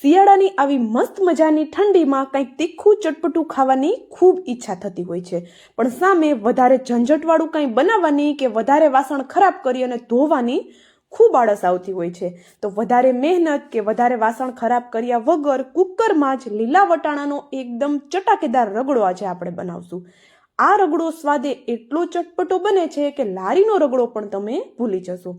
શિયાળાની આવી મસ્ત મજાની ઠંડીમાં કંઈક તીખું ચટપટું ખાવાની ખૂબ ઈચ્છા થતી હોય છે. પણ સામે વધારે ઝંઝટવાળું કંઈ બનાવવાની કે વધારે વાસણ ખરાબ કરી અને ધોવાની ખૂબ આળસ આવતી હોય છે. તો વધારે મહેનત કે વધારે વાસણ ખરાબ કર્યા વગર કુકરમાં જ લીલા વટાણાનો એકદમ ચટાકેદાર રગડો આજે આપણે બનાવશું. આ રગડો સ્વાદે એટલો ચટપટો બને છે કે લારીનો રગડો પણ તમે ભૂલી જશો.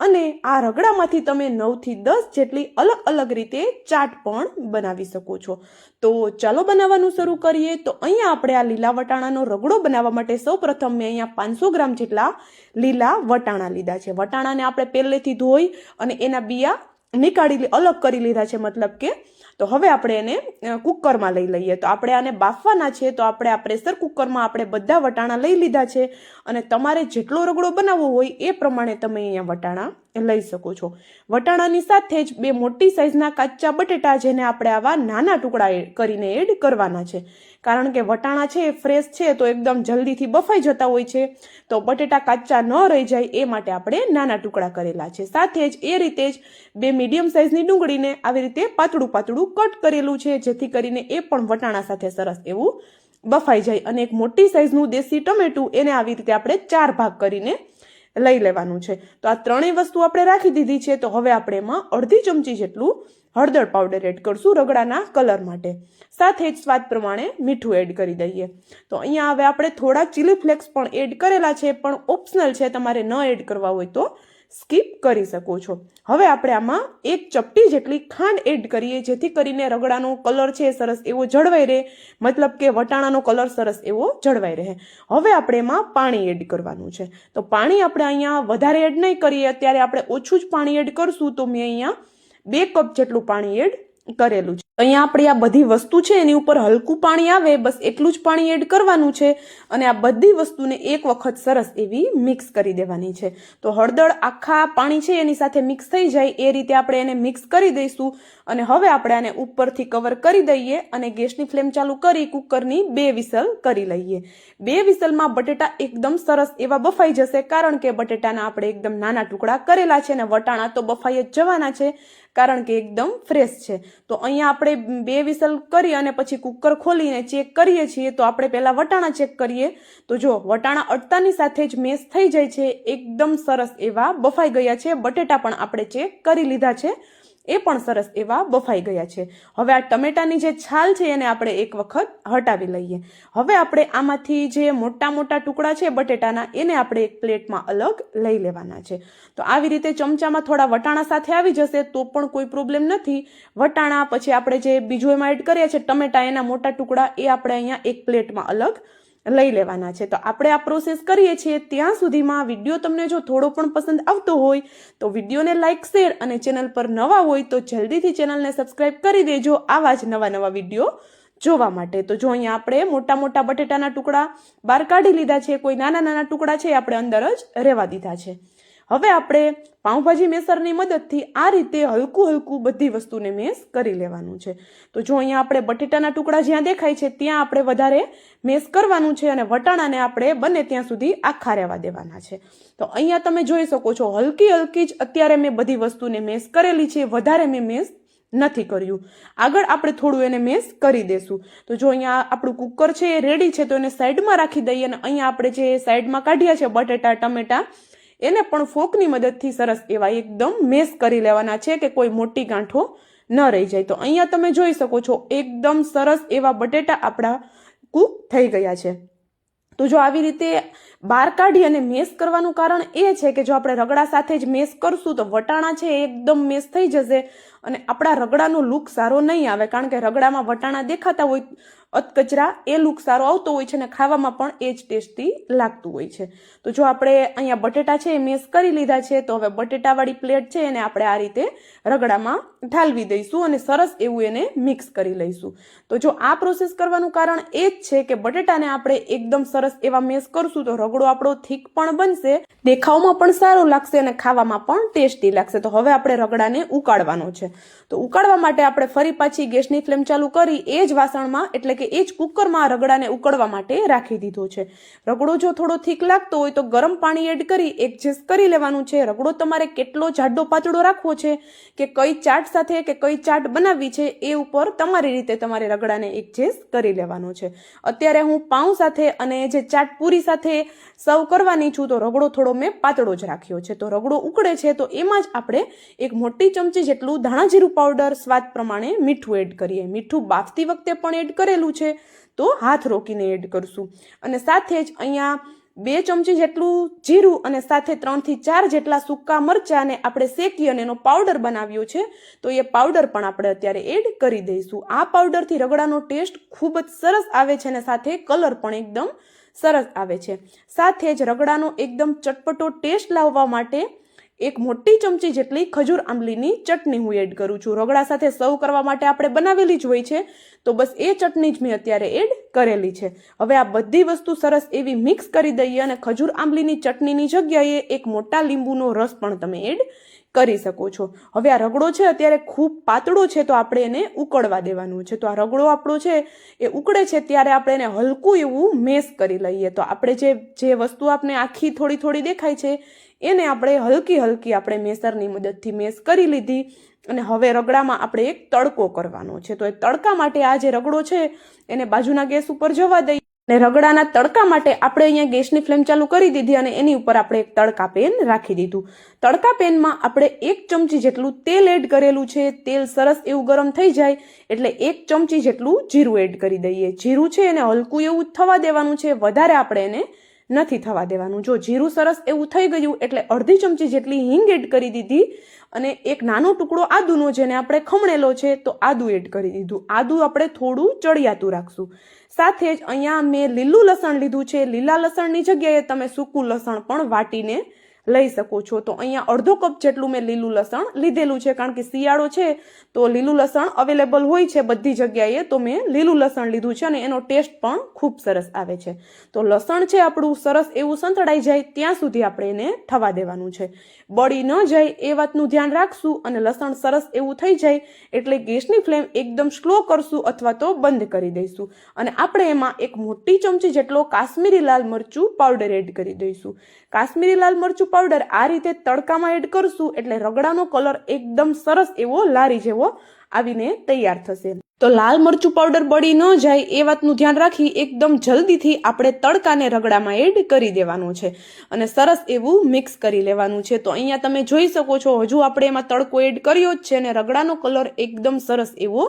અને આ રગડામાંથી તમે નવથી દસ જેટલી અલગ અલગ રીતે ચાટ પણ બનાવી શકો છો. તો ચાલો બનાવવાનું શરૂ કરીએ. તો અહીંયા આપણે આ લીલા વટાણાનો રગડો બનાવવા માટે સૌપ્રથમ મેં અહીંયા પાંચસો ગ્રામ જેટલા લીલા વટાણા લીધા છે. વટાણાને આપણે પહેલેથી ધોઈ અને એના બિયા નીકાળી અલગ કરી લીધા છે. મતલબ કે તો હવે આપણે એને કુકરમાં લઈ લઈએ. તો આપણે આને બાફવાના છે, તો આપણે આ પ્રેશર કુકરમાં આપણે બધા વટાણા લઈ લીધા છે. અને તમારે જેટલો રગડો બનાવવો હોય એ પ્રમાણે તમે અહીંયા વટાણા લઈ શકો છો. વટાણાની સાથે જ બે મોટી સાઈઝના કાચા બટેટા જેને આપણે આવા નાના ટુકડા કરીને એડ કરવાના છે. કારણ કે વટાણા છે એ ફ્રેશ છે તો એકદમ જલ્દીથી બફાઈ જતા હોય છે. તો બટેટા કાચા ન રહી જાય એ માટે આપણે નાના ટુકડા કરેલા છે. સાથે જ એ રીતે જ બે મીડિયમ સાઇઝની ડુંગળીને આવી રીતે પાતળું પાતળું કટ કરેલું છે, જેથી કરીને એ પણ વટાણા સાથે સરસ એવું બફાઈ જાય. અને એક મોટી સાઈઝનું દેશી ટમેટું એને આવી રીતે આપણે ચાર ભાગ કરીને લઈ લેવાનું છે. તો આ ત્રણેય વસ્તુ આપણે રાખી દીધી છે, તો હવે આપણે એમાં અડધી ચમચી જેટલું હળદર પાવડર એડ કરશું રગડાના કલર માટે. સાથે જ સ્વાદ પ્રમાણે મીઠું એડ કરી દઈએ. તો અહીંયા હવે આપણે થોડા ચીલી ફ્લેક્સ પણ એડ કરેલા છે, પણ ઓપ્શનલ છે, તમારે ન એડ કરવા હોય તો સ્કીપ કરી શકો છો. હવે આપણે આમાં એક ચપટી જેટલી ખાંડ એડ કરીએ, જેથી કરીને રગડાનો કલર છે સરસ એવો જળવાઈ રહે. મતલબ કે વટાણાનો કલર સરસ એવો જળવાઈ રહે. હવે આપણે એમાં પાણી એડ કરવાનું છે. તો પાણી આપણે અહીંયા વધારે એડ નહીં કરીએ, અત્યારે આપણે ઓછું જ પાણી એડ કરશું, તો મેં અહીંયા બે કપ જેટલું પાણી એડ કરેલું છે. અહીંયા આપણે આ બધી વસ્તુ છે, એની ઉપર હલકું પાણી આવે, બસ એટલું જ પાણી એડ કરવાનું છે અને આ બધી વસ્તુને એક વખત સરસ એવી મિક્સ કરી દેવાની છે. તો હળદર આખા પાણી છે, એની સાથે મિક્સ થઈ જાય, એ રીતે આપણે એને મિક્સ કરી દઈશું અને હવે આપણે આને ઉપરથી કવર કરી દઈએ અને ગેસની ફ્લેમ ચાલુ કરી, કુકરની બે વિસલ કરી લઈએ. બે વિસલમાં બટેટા એકદમ સરસ એવા બફાઈ જશે, કારણ કે બટેટાના આપણે એકદમ નાના ટુકડા કરેલા છે અને વટાણા તો બફાઈ જ જવાના છે. કારણ કે એકદમ ફ્રેશ છે. તો અહીંયા આપણે બે વિસલ કરી અને પછી કુકર ખોલીને ચેક કરીએ છીએ તો આપણે પહેલાં વટાણા ચેક કરીએ. તો જો, વટાણા અડતાની સાથે જ મેશ થઈ જાય છે. એકદમ સરસ એવા બફાઈ ગયા છે. બટેટા પણ આપણે ચેક કરી લીધા છે. એ પણ સરસ એવા બફાઈ ગયા છે. હવે આ ટમેટાની જે છાલ છે એને આપણે એક વખત હટાવી લઈએ. હવે આપણે આમાંથી જે મોટા મોટા ટુકડા છે બટેટાના, એને આપણે એક પ્લેટમાં અલગ લઈ લેવાના છે. તો આવી રીતે ચમચામાં થોડા વટાણા સાથે આવી જશે તો પણ કોઈ પ્રોબ્લેમ નથી. વટાણા પછી આપણે જે બીજું એમાં એડ કરીએ છીએ ટમેટા, એના મોટા ટુકડા, એ આપણે અહીંયા એક પ્લેટમાં અલગ લઈ લેવાના છે. તો આપણે આ પ્રોસેસ કરીએ છીએ. ત્યાં સુધીમાં વીડિયો તમને જો થોડો પણ પસંદ આવતો હોય, તો વિડીયોને લાઇક શેર અને ચેનલ પર નવા હોય, તો જલ્દીથી ચેનલને સબસ્ક્રાઇબ કરી દેજો. આવા જ નવા નવા વીડિયો જોવા માટે. તો જો અહીંયા આપણે મોટા મોટા બટેટાના ટુકડા બહાર કાઢી લીધા છે, કોઈ નાના નાના ટુકડા છે આપણે અંદર જ રહેવા દીધા છે. હવે આપણે પાઉંભાજી મેસરની મદદથી આ રીતે હલકું હલકું બધી વસ્તુને મેસ કરી લેવાનું છે. તો જો અહીંયા આપણે બટેટાના ટુકડા જ્યાં દેખાય છે, ત્યાં આપણે વધારે મેસ કરવાનું છે અને વટાણાને આપણે બને ત્યાં સુધી આખા રહેવા દેવાના છે. તો અહીંયા તમે જોઈ શકો છો, હલકી હલકી જ અત્યારે મેં બધી વસ્તુને મેસ કરેલી છે, વધારે મેં મેસ નથી કર્યું. આગળ આપણે થોડું એને મેસ કરી દેશું. તો જો અહીંયા આપણું કુકર છે એ રેડી છે, તો એને સાઈડમાં રાખી દઈએ અને અહીંયા આપણે જે સાઈડમાં કાઢ્યા છે, બટેટા, ટમેટા એને પણ ફોકની મદદથી સરસ એવા એકદમ મેસ કરી લેવાના છે કે કોઈ મોટી ગાંઠો ન રહી જાય. તો અહીંયા તમે જોઈ શકો છો, એકદમ સરસ એવા બટેટા આપણા કૂક થઈ ગયા છે. તો જો આવી રીતે બહાર કાઢી અને મેસ કરવાનું કારણ એ છે કે જો આપણે રગડા સાથે જ મેસ કરશું તો વટાણા છે એ એકદમ મેસ થઈ જશે અને આપણા રગડાનો લુક સારો નહીં આવે કારણ કે રગડામાં વટાણા દેખાતા હોય અતકચરા એ લુક સારો આવતો હોય છે અને ખાવામાં પણ એ જ ટેસ્ટી લાગતું હોય છે. તો જો આપણે અહીંયા બટેટા છે એ મેસ કરી લીધા છે તો હવે બટેટાવાળી પ્લેટ છે એને આપણે આ રીતે રગડામાં ઠાલવી દઈશું અને સરસ એવું એને મિક્સ કરી લઈશું. તો જો આ પ્રોસેસ કરવાનું કારણ એ જ છે કે બટેટાને આપણે એકદમ સરસ એવા મેસ કરશું તો રગડો આપણો થીક પણ બનશે, દેખાવમાં પણ સારો લાગશે અને ખાવામાં પણ ટેસ્ટી લાગશે. તો હવે આપણે રગડાને ઉકાળવાનો છે. તો ઉકાળવા માટે આપણે ફરી પાછી ગેસની ફ્લેમ ચાલુ કરી, એ જ વાસણમાં, એટલે કે એ જ કુકરમાં રગડાને ઉકળવા માટે રાખી દીધો છે. રગડો જો થોડો થીક લાગતો હોય તો ગરમ પાણી એડ કરી, એડજસ્ટ કરી લેવાનું છે. રગડો તમારે કેટલો જાડો પાતળો રાખવો છે, કે કઈ ચાટ સાથે, કે કઈ ચાટ બનાવવી છે, એ ઉપર તમારી રીતે તમારે રગડાને એડજસ્ટ કરી લેવાનો છે. અત્યારે હું પાઉં સાથે અને જે ચાટ પૂરી સાથે સર્વ કરવાની છું તો રગડો થોડો મેં પાતળો જ રાખ્યો છે. તો રગડો ઉકળે છે તો એમાં જ આપણે એક મોટી ચમચી જેટલું ધાણાજીરું પાવડર સ્વાદ પ્રમાણે મીઠું એડ કરીએ. મીઠું બાફતી વખતે પણ એડ કરેલું છે તો હાથ રોકીને એડ કરશું. અને સાથે જ અહીંયા બે ચમચી જેટલું જીરું અને સાથે ત્રણથી ચાર જેટલા સૂકા મરચાંને આપણે શેકી અને એનો પાવડર બનાવ્યો છે તો એ પાવડર પણ આપણે અત્યારે એડ કરી દઈશું. આ પાવડરથી રગડાનો ટેસ્ટ ખૂબ જ સરસ આવે છે અને સાથે કલર પણ એકદમ સરસ આવે છે. સાથે જ રગડાનો એકદમ ચટપટો ટેસ્ટ લાવવા માટે એક મોટી ચમચી જેટલી ખજૂર આંબલીની ચટણી હું એડ કરું છું. રગડા સાથે સર્વ કરવા માટે આપણે બનાવેલી જ હોય છે. તો બસ એ ચટણી જ મેં અત્યારે એડ કરેલી છે. હવે આ બધી વસ્તુ સરસ એવી મિક્સ કરી દઈએ અને ખજૂર આંબલીની ચટણીની જગ્યાએ એક મોટા લીંબુનો રસ પણ તમે એડ કરી શકો છો. હવે આ રગડો છે અત્યારે ખૂબ પાતળો છે તો આપણે એને ઉકળવા દેવાનું છે. તો આ રગડો આપણો છે એ ઉકળે છે ત્યારે આપણે એને હલકું એવું મેસ કરી લઈએ. તો આપણે જે જે વસ્તુ આપણે આખી થોડી થોડી દેખાય છે એને આપણે હલકી હલકી આપણે મેસરની મદદથી મેસ કરી લીધી અને હવે રગડામાં આપણે એક તડકો કરવાનો છે. તો એ તડકા માટે આ જે રગડો છે, એને બાજુના ગેસ ઉપર જવા દઈએ. અને રગડાના તડકા માટે આપણે અહીંયા ગેસની ફ્લેમ ચાલુ કરી દીધી અને એની ઉપર આપણે એક તડકા પેન રાખી દીધું. તડકા પેનમાં આપણે એક ચમચી જેટલું તેલ એડ કરેલું છે. તેલ સરસ એવું ગરમ થઈ જાય એટલે એક ચમચી જેટલું જીરું એડ કરી દઈએ. જીરું છે એને હલકું એવું થવા દેવાનું છે. વધારે આપણે એને નથી થવા દેવાનું. જો જીરું સરસ એવું થઈ ગયું એટલે અડધી ચમચી જેટલી હિંગ એડ કરી દીધી અને એક નાનો ટુકડો આદુનો જેને આપણે ખમણેલો છે તો આદુ એડ કરી દીધું. આદુ આપણે થોડું ચડિયાતું રાખશું. સાથે જ અહીંયા મેં લીલું લસણ લીધું છે. લીલા લસણની જગ્યાએ તમે સૂકું લસણ પણ વાટીને લઈ શકો છો. તો અહીંયા અડધો કપ જેટલું મેં લીલું લસણ લીધેલું છે. કારણ કે શિયાળો છે, તો લીલું લસણ અવેલેબલ હોય છે બધી જગ્યાએ. તો મેં લીલું લસણ લીધું છે અને એનો ટેસ્ટ પણ ખૂબ સરસ આવે છે. તો લસણ છે આપણું સરસ એવું સંતળાઈ જાય ત્યાં સુધી આપણે એને થવા દેવાનું છે. બળી ન જાય એ વાતનું ધ્યાન રાખશું અને લસણ સરસ એવું થઈ જાય એટલે ગેસની ફ્લેમ એકદમ સ્લો કરશું અથવા તો બંધ કરી દઈશું. અને આપણે એમાં એક મોટી ચમચી જેટલો કાશ્મીરી લાલ મરચું પાવડર એડ કરી દઈશું. કાશ્મીરી લાલ મરચું પાવડર આ રીતે તડકામાં એડ કરશું એટલે રગડાનો કલર એકદમ સરસ એવો લારી જેવો આવીને તૈયાર થશે. તો લાલ મરચું પાવડર બળી ન જાય એ વાતનું ધ્યાન રાખી એકદમ જલ્દીથી આપણે તડકાને રગડામાં એડ કરી દેવાનું છે અને સરસ એવું મિક્સ કરી લેવાનું છે. તો અહીંયા તમે જોઈ શકો છો, હજુ આપણે એમાં તડકો એડ કર્યો જ છે અને રગડાનો કલર એકદમ સરસ એવો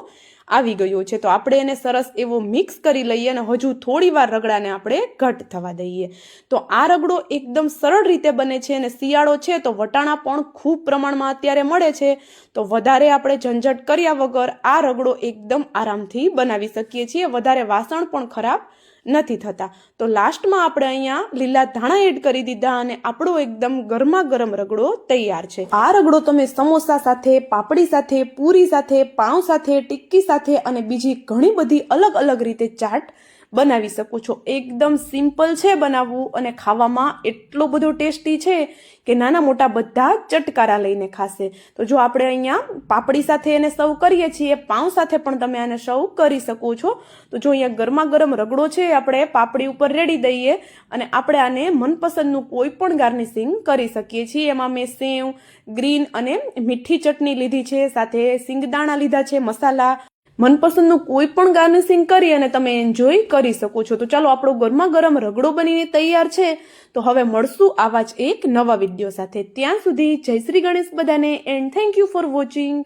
આવી ગયો છે. તો આપણે એને સરસ એવો મિક્સ કરી લઈએ અને હજુ થોડી વાર રગડાને આપણે ઘટ થવા દઈએ. તો આ રગડો એકદમ સરળ રીતે બને છે અને શિયાળો છે તો વટાણા પણ ખૂબ પ્રમાણમાં અત્યારે મળે છે. તો વધારે આપણે ઝંઝટ કર્યા વગર આ રગડો એકદમ આરામથી બનાવી શકીએ છીએ. વધારે વાસણ પણ ખરાબ નથી થતા. તો લાસ્ટમાં આપણે અહીંયા લીલા ધાણા એડ કરી દીધા અને આપણો એકદમ ગરમા ગરમ રગડો તૈયાર છે. આ રગડો તમે સમોસા સાથે, પાપડી સાથે, પૂરી સાથે, પાઉં સાથે, ટિક્કી સાથે અને બીજી ઘણી બધી અલગ અલગ રીતે ચાટ બનાવી શકો છો. એકદમ સિમ્પલ છે બનાવવું અને ખાવામાં એટલો બધો ટેસ્ટી છે કે નાના મોટા બધા ચટકારા લઈને ખાશે. તો જો આપણે અહીંયા પાપડી સાથે એને સર્વ કરીએ છીએ, પાઉં સાથે પણ તમે આને સર્વ કરી શકો છો. તો જો અહીંયા ગરમા ગરમ રગડો છે આપણે પાપડી ઉપર રેડી દઈએ અને આપણે આને મનપસંદનું કોઈ પણ ગાર્નિશિંગ કરી શકીએ છીએ. એમાં મેં સેવ, ગ્રીન અને મીઠી ચટણી લીધી છે, સાથે સિંગદાણા લીધા છે, મસાલા મનપસંદનું કોઈ પણ ગાર્નિશિંગ કરી અને તમે એન્જોય કરી શકો છો. તો ચાલો આપણો ગરમા ગરમ રગડો બનીને તૈયાર છે. તો હવે મળશું આવા જ એક નવા વીડિયો સાથે. ત્યાં સુધી જય શ્રી ગણેશ બધાને and thank you for watching